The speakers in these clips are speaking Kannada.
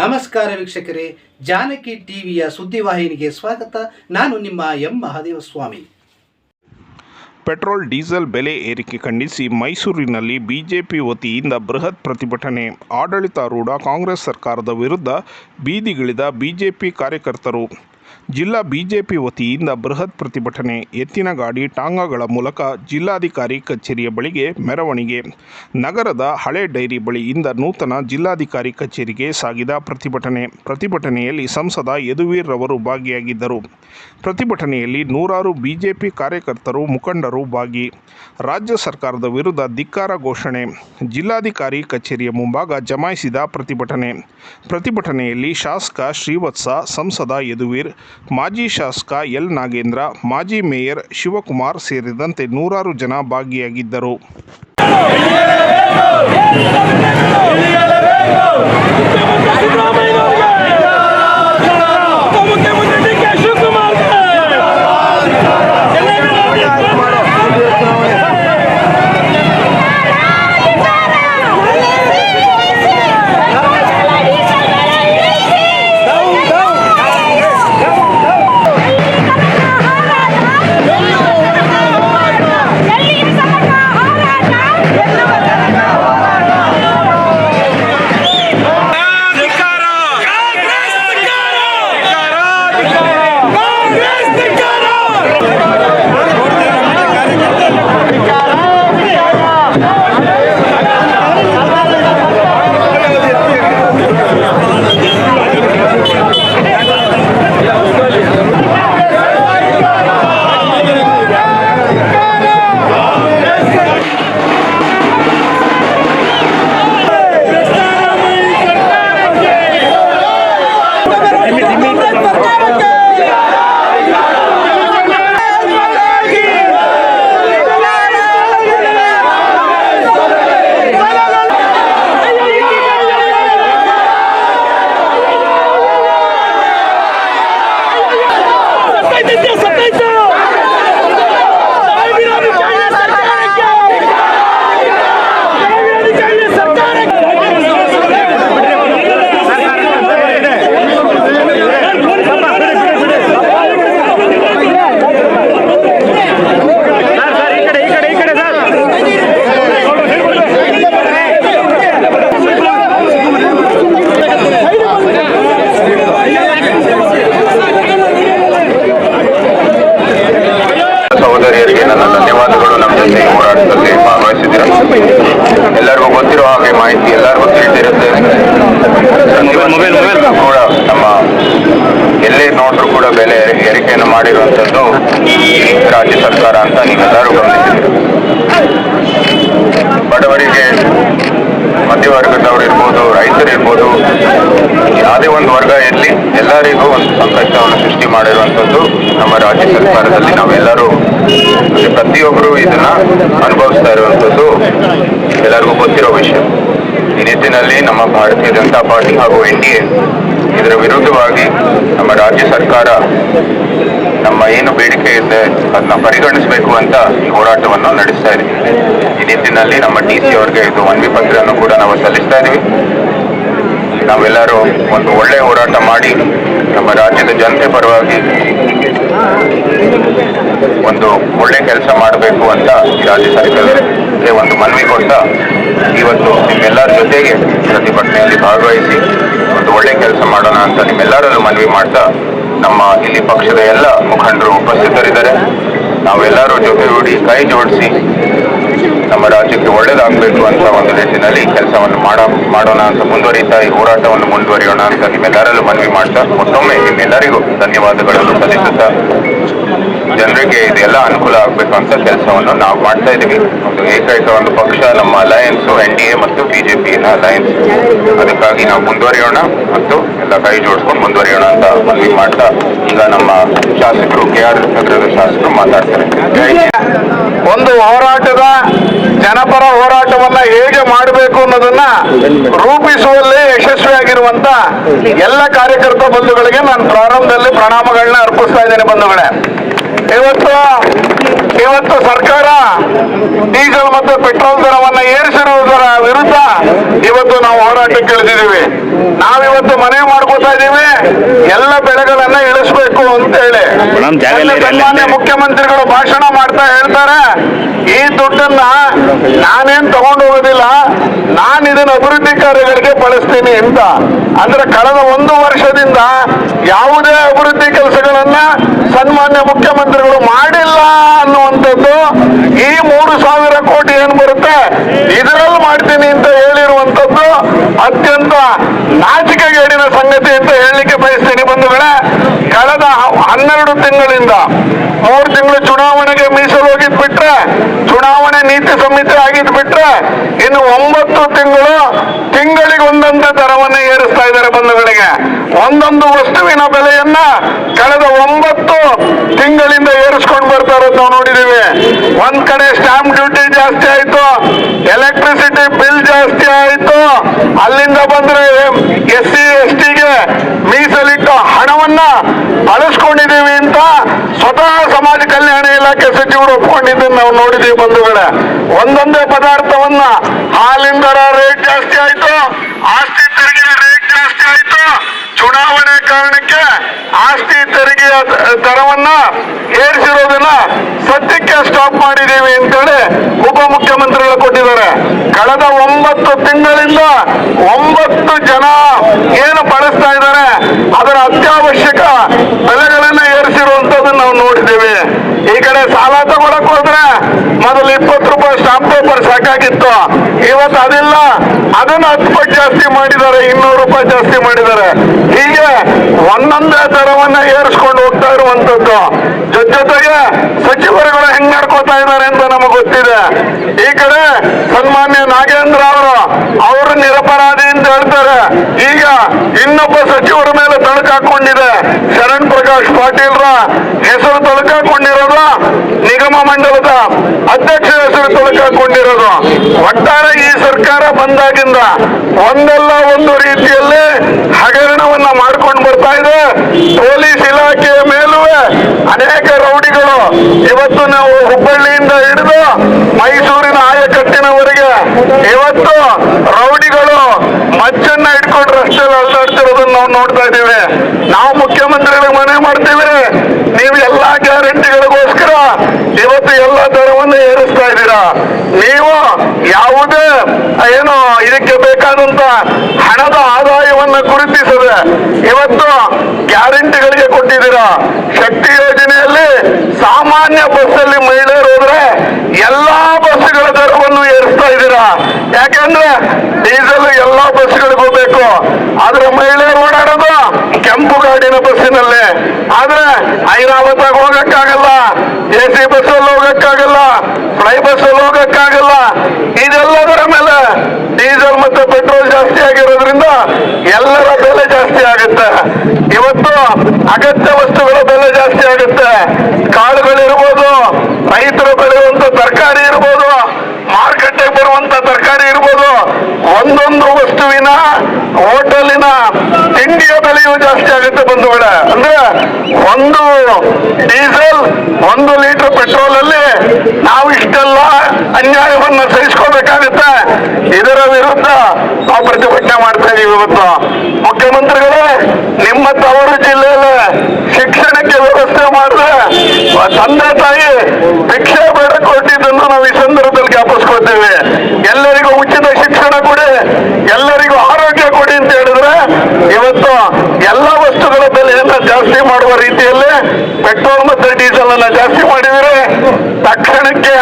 ನಮಸ್ಕಾರ ವೀಕ್ಷಕರೇ, ಜಾನಕಿ ಟಿವಿಯ ಸುದ್ದಿವಾಹಿನಿಗೆ ಸ್ವಾಗತ. ನಾನು ನಿಮ್ಮ M. Mahadeva Swamy petrol, diesel ಬೆಲೆ ಏರಿಕೆ ಖಂಡಿಸಿ ಮೈಸೂರಿನಲ್ಲಿ ಬಿಜೆಪಿ ವತಿಯಿಂದ ಬೃಹತ್ ಪ್ರತಿಭಟನೆ. ಆಡಳಿತಾರೂಢ ಕಾಂಗ್ರೆಸ್ ಸರ್ಕಾರದ ವಿರುದ್ಧ ಬೀದಿಗಿಳಿದ ಬಿಜೆಪಿ ಕಾರ್ಯಕರ್ತರು. ಜಿಲ್ಲಾ ಬಿಜೆಪಿ ವತಿಯಿಂದ ಬೃಹತ್ ಪ್ರತಿಭಟನೆ, ಎತ್ತಿನ ಗಾಡಿ ಟಾಂಗಾಗಳ ಮೂಲಕ ಜಿಲ್ಲಾಧಿಕಾರಿ ಕಚೇರಿಯ ಬಳಿಗೆ ಮೆರವಣಿಗೆ. ನಗರದ ಹಳೆ ಡೈರಿ ಬಳಿಯಿಂದ ನೂತನ ಜಿಲ್ಲಾಧಿಕಾರಿ ಕಚೇರಿಗೆ ಸಾಗಿದ ಪ್ರತಿಭಟನೆ. ಪ್ರತಿಭಟನೆಯಲ್ಲಿ ಸಂಸದ ಯದುವೀರ್ ರವರು ಭಾಗಿಯಾಗಿದ್ದರು. ಪ್ರತಿಭಟನೆಯಲ್ಲಿ ನೂರಾರು ಬಿಜೆಪಿ ಕಾರ್ಯಕರ್ತರು ಮುಖಂಡರು ಭಾಗಿ. ರಾಜ್ಯ ಸರ್ಕಾರದ ವಿರುದ್ಧ ಧಿಕ್ಕಾರ ಘೋಷಣೆ. ಜಿಲ್ಲಾಧಿಕಾರಿ ಕಚೇರಿಯ ಮುಂಭಾಗ ಜಮಾಯಿಸಿದ ಪ್ರತಿಭಟನೆ. ಪ್ರತಿಭಟನೆಯಲ್ಲಿ ಶಾಸಕ ಶ್ರೀವತ್ಸ, ಸಂಸದ ಯದುವೀರ್ ಮಾಜಿ ಶಾಸಕ ಎಲ್ ನಾಗೇಂದ್ರ ಮಾಜಿ ಮೇಯರ್ ಶಿವಕುಮಾರ್ ಸೇರಿದಂತೆ ನೂರಾರು ಜನ ಭಾಗಿಯಾಗಿದ್ದರು. ಹಾಗೆ ಮಾಹಿತಿ ಎಲ್ಲರಿಗೂ ತಿಳಿದಿರುತ್ತೆ ಕೂಡ ನಮ್ಮ ಎಲ್ಲೇ ನೋಡಿದ್ರು ಕೂಡ ಬೆಲೆ ಏರಿಕೆಯನ್ನು ಮಾಡಿರುವಂತದ್ದು ರಾಜ್ಯ ಸರ್ಕಾರ ಅಂತ ನೀವೆಲ್ಲರೂ ಗಮನಿಸಿದ್ದೀರಿ. ಬಡವರಿಗೆ ಮಧ್ಯವರ್ಗದವರು ಇರ್ಬೋದು ರೈತರು ಇರ್ಬೋದು ಯಾವುದೇ ಒಂದು ವರ್ಗ ಎಲ್ಲರಿಗೂ ಒಂದು ಸಂಕಷ್ಟವನ್ನು ಸೃಷ್ಟಿ ಮಾಡಿರುವಂಥದ್ದು ನಮ್ಮ ರಾಜ್ಯ ಸರ್ಕಾರದಲ್ಲಿ ನಾವೆಲ್ಲರೂ ಪ್ರತಿಯೊಬ್ಬರು ಇದನ್ನ ಅನುಭವಿಸ್ತಾ ಇರುವಂಥದ್ದು ಎಲ್ಲರಿಗೂ ಗೊತ್ತಿರೋ ವಿಷಯ. ಈ ನಿಟ್ಟಿನಲ್ಲಿ ನಮ್ಮ ಭಾರತೀಯ ಜನತಾ ಪಾರ್ಟಿ ಹಾಗೂ ಎನ್ ಡಿ ಇದರ ವಿರುದ್ಧವಾಗಿ ನಮ್ಮ ರಾಜ್ಯ ಸರ್ಕಾರ ನಮ್ಮ ಏನು ಬೇಡಿಕೆ ಇದೆ ಅದನ್ನ ಪರಿಗಣಿಸಬೇಕು ಅಂತ ಈ ಹೋರಾಟವನ್ನು ನಡೆಸ್ತಾ ಇದ್ದೀವಿ ಈ ನಿಟ್ಟಿನಲ್ಲಿ ನಮ್ಮ ಡಿ ಸಿ ಅವರಿಗೆ ಇದು ಮನವಿ ಪತ್ರವನ್ನು ಕೂಡ ನಾವು ಸಲ್ಲಿಸ್ತಾ ಇದ್ದೀವಿ ನಾವೆಲ್ಲರೂ ಒಂದು ಒಳ್ಳೆಯ ಹೋರಾಟ ಮಾಡಿ ನಮ್ಮ ರಾಜ್ಯದ ಜನತೆ ಪರವಾಗಿ ಒಂದು ಒಳ್ಳೆ ಕೆಲಸ ಮಾಡಬೇಕು ಅಂತ ರಾಜ್ಯ ಸರ್ಕಾರಕ್ಕೆ ಒಂದು ಮನವಿ ಕೊಡ್ತಾ ಇವತ್ತು ನಿಮ್ಮೆಲ್ಲರ ಜೊತೆಗೆ ಪ್ರತಿಭಟನೆಯಲ್ಲಿ ಭಾಗವಹಿಸಿ ಒಂದು ಒಳ್ಳೆ ಕೆಲಸ ಮಾಡೋಣ ಅಂತ ನಿಮ್ಮೆಲ್ಲರಲ್ಲೂ ಮನವಿ ಮಾಡ್ತಾ ನಮ್ಮ ಇಲ್ಲಿ ಪಕ್ಷದ ಎಲ್ಲ ಮುಖಂಡರು ಉಪಸ್ಥಿತರಿದ್ದಾರೆ. ನಾವೆಲ್ಲರೂ ಜೊತೆಗೂಡಿ ಕೈ ಜೋಡಿಸಿ ನಮ್ಮ ರಾಜ್ಯಕ್ಕೆ ಒಳ್ಳೇದಾಗಬೇಕು ಅಂತ ಒಂದು ನಿಟ್ಟಿನಲ್ಲಿ ಕೆಲಸವನ್ನು ಮಾಡ, ಮಾಡೋಣ ಅಂತ ಮುಂದುವರಿತಾ ಈ ಹೋರಾಟವನ್ನು ಮುಂದುವರಿಯೋಣ ಅಂತ ನಿಮ್ಮೆಲ್ಲರಲ್ಲೂ ಮನವಿ ಮಾಡ್ತಾ, ಮತ್ತೊಮ್ಮೆ ನಿಮ್ಮೆಲ್ಲರಿಗೂ ಧನ್ಯವಾದಗಳನ್ನು ಸಲ್ಲಿಸುತ್ತಾ ಜನರಿಗೆ ಇದೆಲ್ಲ ಅನುಕೂಲ ಆಗಬೇಕು ಅಂತ ಕೆಲಸವನ್ನು ನಾವು ಮಾಡ್ತಾ ಇದ್ದೀವಿ ಒಂದು ಏಕೈಕ ಒಂದು ಪಕ್ಷ ನಮ್ಮ ಅಲಯನ್ಸ್, ಎನ್ ಡಿ ಎ ಮತ್ತು ಬಿಜೆಪಿಯ ಅಲಯನ್ಸ್. ಅದಕ್ಕಾಗಿ ನಾವು ಮುಂದುವರಿಯೋಣ ಮತ್ತು ಎಲ್ಲ ಕೈ ಜೋಡಿಸ್ಕೊಂಡು ಮುಂದುವರಿಯೋಣ ಅಂತ ಮನವಿ ಮಾಡ್ತಾ ಈಗ ನಮ್ಮ ಶಾಸಕರು ಕೆ ಆರ್ ನಗರದ ಶಾಸಕರು ಮಾತಾಡ್ತಾರೆ. ಒಂದು ಹೋರಾಟದ ಜನಪರ ಹೋರಾಟವನ್ನ ಹೇಗೆ ಮಾಡಬೇಕು ಅನ್ನೋದನ್ನ ರೂಪಿಸುವಲ್ಲಿ ಯಶಸ್ವಿಯಾಗಿರುವಂತ ಎಲ್ಲ ಕಾರ್ಯಕರ್ತ ಬಂಧುಗಳಿಗೆ ನಾನು ಪ್ರಾರಂಭದಲ್ಲಿ ಪ್ರಣಾಮಗಳನ್ನ ಅರ್ಪಿಸ್ತಾ ಇದ್ದೇನೆ ಬಂಧುಗಳೇ. ಇವತ್ತು ಇವತ್ತು ಸರ್ಕಾರ ಡೀಸೆಲ್ ಮತ್ತು ಪೆಟ್ರೋಲ್ ದರವನ್ನ ಏರಿಸಿರುವುದರ ವಿರುದ್ಧ ಇವತ್ತು ನಾವು ಹೋರಾಟಕ್ಕೆ ಇಳಿದಿದ್ದೀವಿ. ನಾವಿವತ್ತು ಮನೆ ಮಾಡ್ಕೋತಾ ಇದ್ದೀವಿ. ಎಲ್ಲ ಬೆಳೆಗಳನ್ನ ಇಳಿಸ್ಬೇಕು ಅಂತ ಹೇಳಿ. ಸನ್ಮಾನ್ಯ ಮುಖ್ಯಮಂತ್ರಿಗಳು ಭಾಷಣ ಮಾಡ್ತಾ ಹೇಳ್ತಾರೆ. ಈ ದುಡ್ಡನ್ನ ನಾನೇನ್ ತಗೊಂಡು ಹೋಗೋದಿಲ್ಲ ನಾನು ಇದನ್ನ ಅಭಿವೃದ್ಧಿ ಕಾರ್ಯಗಳಿಗೆ ಬಳಸ್ತೀನಿ ಅಂತ. ಅಂದ್ರೆ ಕಳೆದ ಒಂದು ವರ್ಷದಿಂದ ಯಾವುದೇ ಅಭಿವೃದ್ಧಿ ಕೆಲಸಗಳನ್ನ ಸನ್ಮಾನ್ಯ ಮುಖ್ಯಮಂತ್ರಿಗಳು ಮಾಡಿಲ್ಲ ಅನ್ನುವಂಥದ್ದು ಈ ಮೂರು ಸಾವಿರ ಕೋಟಿ ಏನು ಬರುತ್ತೆ? ಇದರಲ್ಲಿ ಮಾಡ್ತೀನಿ ಅಂತ ಹೇಳಿರುವಂತದ್ದು ಅತ್ಯಂತ ನಾಚಿಕೆಗೇಡಿನ ಸಂಗತಿ ಅಂತ ಹೇಳಲಿಕ್ಕೆ ಬಯಸ್ತೀನಿ ಬಂಧುಗಳೇ. ಕಳೆದ ಹನ್ನೆರಡು ತಿಂಗಳಿಂದ ಮೂರು ತಿಂಗಳು ಚುನಾವಣೆಗೆ ಮೀಸಲು ಹೋಗಿದ್ ಬಿಟ್ರೆ ಚುನಾವಣೆ ನೀತಿ ಸಂಹಿತೆ ಆಗಿದ್ ಬಿಟ್ರೆ ಇನ್ನು ಒಂಬತ್ತು ತಿಂಗಳು ತಿಂಗಳಿಗೆ ಒಂದೊಂದು ದರವನ್ನು ಏರಿಸ್ತಾ ಇದ್ದಾರೆ ಬಂಧುಗಳಿಗೆ. ಒಂದೊಂದು ವಸ್ತುವಿನ ಬೆಲೆಯನ್ನ ಕಳೆದ ಒಂಬತ್ತು ತಿಂಗಳಿಂದ ಏರಿಸ್ಕೊಂಡು ಬರ್ತಾ ಇರೋದು ನಾವು ನೋಡಿದೀವಿ. ಒಂದ್ ಕಡೆ ಸ್ಟಾಂಪ್ ಡ್ಯೂಟಿ ಜಾಸ್ತಿ ಆಯ್ತು ಎಲೆಕ್ಟ್ರಿಸಿಟಿ ಬಿಲ್ ಜಾಸ್ತಿ ಆಯ್ತು. ಅಲ್ಲಿಂದ ಬಂದ್ರೆ ಎಸ್ ಸಿ, ಎಸ್ ಟಿಗೆ ಮೀಸಲಿಟ್ಟ ಹಣವನ್ನ ಬಳಸ್ಕೊಂಡಿದೀವಿ ಅಂತ ಸ್ವತಃ ಸಮಾಜ ಕಲ್ಯಾಣ ಇಲಾಖೆ ಸಚಿವರು ಒಪ್ಕೊಂಡಿದ್ದನ್ನು ನಾವು ನೋಡಿದೀವಿ ಬಂಧುಗಳೇ. ಒಂದೊಂದೇ ಪದಾರ್ಥವನ್ನ ಹಾಲಿನ ದರ ರೇಟ್ ಜಾಸ್ತಿ ಆಯ್ತು, ಆಸ್ತಿ ತೆರಿಗೆ ರೇಟ್ ಜಾಸ್ತಿ ಆಯ್ತು. ಚುನಾವಣೆ ಕಾರಣಕ್ಕೆ ಆಸ್ತಿ ತೆರಿಗೆಯ ದರವನ್ನ ಏರಿಸಿರೋದನ್ನ ಸದ್ಯಕ್ಕೆ ಸ್ಟಾಪ್ ಮಾಡಿದೀವಿ ಅಂತೇಳಿ ಉಪಮುಖ್ಯಮಂತ್ರಿಗಳು ಕೊಟ್ಟಿದ್ದಾರೆ. ಕಳೆದ ಒಂಬತ್ತು ತಿಂಗಳಿಂದ ಒಂಬತ್ತು ಜನ ಏನು ಬಳಸ್ತಾ ಇದ್ದಾರೆ, ಅದರ ಅತ್ಯಾವಶ್ಯಕ ಬೆಲೆಗಳನ್ನ ಏರಿಸಿರುವಂತದನ್ನ ನಾವು ನೋಡಿದ್ದೇವೆ. ಈ ಕಡೆ ಸಾಲ ತಗೊಳಕ್ ಹೋದ್ರೆ ಮೊದಲು ಇಪ್ಪತ್ತು ಪೇಪರ್ ಸಾಕಾಗಿತ್ತು. ಇವತ್ತು ಅದಿಲ್ಲ. ಅದನ್ನ ಹತ್ತು ಪಟ್ಟು ಜಾಸ್ತಿ ಮಾಡಿದ್ದಾರೆ, ಇನ್ನೂರು ರೂಪಾಯಿ ಜಾಸ್ತಿ ಮಾಡಿದ್ದಾರೆ. ಹೀಗೆ ಒಂದೊಂದೇ ದರವನ್ನ ಏರಿಸ್ಕೊಂಡು ಹೋಗ್ತಾ ಇರುವಂತದ್ದು. ಜೊತೆ ಜೊತೆಗೆ ಸಚಿವರುಗಳು ಹೆಂಗ್ ನಡ್ಕೋತಾ ಇದ್ದಾರೆ ಅಂತ ನಮಗೆ ಗೊತ್ತಿದೆ. ಈ ಕಡೆ ಸನ್ಮಾನ್ಯ ನಾಗೇಂದ್ರ ಅವರು ಹೇಳ್ತಾರೆ. ಈಗ ಇನ್ನೊಬ್ಬ ಸಚಿವರ ಮೇಲೆ ತಣಕಾಕೊಂಡಿದೆ ಶರಣ್ ಪ್ರಕಾಶ್ ಪಾಟೀಲ್ರ ಹೆಸರು ತಳಕಾಕೊಂಡಿರೋದು ನಿಗಮ ಮಂಡಲದ ಅಧ್ಯಕ್ಷ ಹೆಸರು ತಳಕಾಕೊಂಡಿರೋದು ಒಟ್ಟಾರೆ ಈ ಸರ್ಕಾರ ಬಂದಾಗಿಂದ ಒಂದಲ್ಲ ಒಂದು ರೀತಿಯಲ್ಲಿ ಹಗರಣವನ್ನ ಮಚ್ಚನ್ನ ಇಟ್ಕೊಂಡು ರಸ್ತೆಯಲ್ಲಿ ಅಲ್ಲಾಡ್ತಿರೋದನ್ನ ನಾವು ನೋಡ್ತಾ ಇದ್ದೀವಿ. ನಾವು ಮುಖ್ಯಮಂತ್ರಿಗಳಿಗೆ ಮನೆ ಮಾಡ್ತೀವಿ. ನೀವು ಎಲ್ಲಾ ಗ್ಯಾರಂಟಿಗಳಿಗೋಸ್ಕರ ಇವತ್ತು ಎಲ್ಲಾ ದರವನ್ನು ಏರಿಸ್ತಾ ಇದ್ದೀರಾ? ನೀವು ಯಾವುದೇ ಏನು ಇದಕ್ಕೆ ಬೇಕಾದಂತ ಹಣದ ಆದಾಯವನ್ನ ಗುರುತಿಸದೆ ಇವತ್ತು ಗ್ಯಾರಂಟಿಗಳಿಗೆ ಕೊಟ್ಟಿದ್ದೀರಾ? ಶಕ್ತಿ ಯೋಜನೆಯಲ್ಲಿ ಸಾಮಾನ್ಯ ಬಸ್ಸಲ್ಲಿ ಮಹಿಳೆಯರು ಹೋದ್ರೆ ಎಲ್ಲಾ ಬಸ್ಸುಗಳ ದರವನ್ನು ಏರಿಸ್ತಾ ಇದ್ದೀರಾ ಯಾಕಂದ್ರೆ ಡೀಸೆಲ್ ಎಲ್ಲಾ ಬಸ್ಗಳಿಗೂ ಬೇಕು ಆದ್ರೆ ಮಹಿಳೆಯರು ಓಡಾಡೋದು ಕೆಂಪು ಗಾಡಿನ ಬಸ್ಸಿನಲ್ಲಿ ಆದ್ರೆ ಐರಾವತಾಗ ಹೋಗಕ್ಕಾಗಲ್ಲ. ಎ ಸಿ ಬಸ್ಸಲ್ಲಿ ಹೋಗಕ್ಕಾಗಲ್ಲ. ಫ್ಲೈ ಬಸ್ಸಲ್ಲಿ ಹೋಗಕ್ಕಾಗಲ್ಲ. ಇದೆಲ್ಲದರ ಮೇಲೆ ಡೀಸೆಲ್ ಮತ್ತೆ ಪೆಟ್ರೋಲ್ ಜಾಸ್ತಿ ಆಗಿರೋದ್ರಿಂದ ಎಲ್ಲರ ಬೆಲೆ ಜಾಸ್ತಿ ಆಗುತ್ತೆ. ಇವತ್ತು ಅಗತ್ಯ ವಸ್ತುಗಳ ಬೆಲೆ ಜಾಸ್ತಿ ಆಗುತ್ತೆ. ಕಾಳುಗಳಿರ್ಬೋದು ರೈತರು ಬೆಳೆಯುವಂತ ತರಕಾರಿ ಇರ್ಬೋದು ಮಾರುಕಟ್ಟೆಗೆ ಬರುವಂತ ತರಕಾರಿ ಇರ್ಬೋದು, ಒಂದೊಂದು ವಸ್ತುವಿನ ತಿಂಡಿಯ ಬೆಲೆಯೂ ಜಾಸ್ತಿ ಆಗುತ್ತೆ ಬಂಧುಗಳ. ಅಂದ್ರೆ ಒಂದು ಡೀಸೆಲ್, ಒಂದು ಲೀಟರ್ ಪೆಟ್ರೋಲ್ ಅಲ್ಲಿ ನಾವು ಇಷ್ಟೆಲ್ಲ ಅನ್ಯಾಯವನ್ನು ಸಹಿಸ್ಕೋಬೇಕಾಗುತ್ತೆ ಇದರ ವಿರುದ್ಧ ನಾವು ಪ್ರತಿಭಟನೆ ಮಾಡ್ತಾ ಇದೀವಿ ಇವತ್ತು. ಮುಖ್ಯಮಂತ್ರಿಗಳೇ, ನಿಮ್ಮ ತವರು ಜಿಲ್ಲೆಯಲ್ಲಿ ಶಿಕ್ಷಣಕ್ಕೆ ವ್ಯವಸ್ಥೆ ಮಾಡಿದ್ರೆ ತಂದೆ ತಾಯಿ ಭಿಕ್ಷೆ ಬೇಡ ಕೊಟ್ಟಿದ್ದನ್ನು ನಾವು ಈ ಸಂದರ್ಭದಲ್ಲಿ ಜ್ಞಾಪಿಸ್ಕೊಳ್ತೇವೆ ಎಲ್ಲರಿಗೂ ಉಚಿತ ಶಿಕ್ಷಣ ಕೊಡಿ ಎಲ್ಲರಿಗೂ ಆರೋಗ್ಯ ಕೊಡಿ ಅಂತ ಹೇಳಿದ್ರೆ ಇವತ್ತು ಎಲ್ಲ ಬೆಲೆಯನ್ನ ಜಾಸ್ತಿ ಮಾಡುವ ರೀತಿಯಲ್ಲಿ ಪೆಟ್ರೋಲ್ ಮತ್ತೆ ಡೀಸೆಲ್ ಅನ್ನ ಜಾಸ್ತಿ ಮಾಡಿದರೆ ತಕ್ಷಣಕ್ಕೆ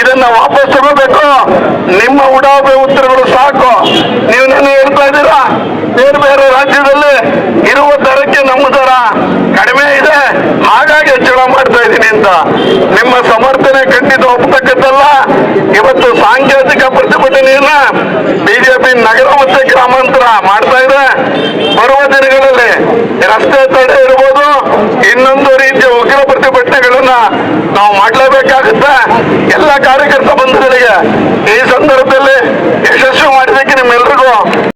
ಇದನ್ನ ವಾಪಸ್ ತಗೋಬೇಕು. ನಿಮ್ಮ ಉಡಾವೆ ಉತ್ತರಗಳು ಸಾಕು. ನೀವು ನಾನು ಹೇಳ್ತಾ ಇದ್ದೀರಾ? ಬೇರೆ ಬೇರೆ ರಾಜ್ಯದಲ್ಲಿ ಇರುವ ದರಕ್ಕೆ ನಮ್ಮ ದರ. ಹಾಗಾಗಿ ಹೆಚ್ಚಳ ಮಾಡ್ತಾ ಇದ್ದೀನಿ ಅಂತ ನಿಮ್ಮ ಸಮರ್ಥನೆ ಖಂಡಿತ ಒಪ್ಪತಕ್ಕದ್ದಲ್ಲ. ಇವತ್ತು ಸಾಂಕೇತಿಕ ಪ್ರತಿಭಟನೆಯನ್ನ ಬಿಜೆಪಿ ನಗರ ಮತ್ತೆ ಗ್ರಾಮಾಂತರ ಮಾಡ್ತಾ ಇದೆ. ಬರುವ ದಿನಗಳಲ್ಲಿ ರಸ್ತೆ ತಡೆ ಇರ್ಬೋದು. ಇನ್ನೊಂದು ರೀತಿಯ ಉಗ್ರ ಪ್ರತಿಭಟನೆಗಳನ್ನ ನಾವು ಮಾಡಲೇಬೇಕಾಗುತ್ತೆ. ಎಲ್ಲ ಕಾರ್ಯಕರ್ತ ಬಂಧುಗಳಿಗೆ ಈ ಸಂದರ್ಭದಲ್ಲಿ ಯಶಸ್ವಿ ಮಾಡಿದ್ದಕ್ಕೆ ನಿಮ್ಮೆಲ್ಲರಿಗೂ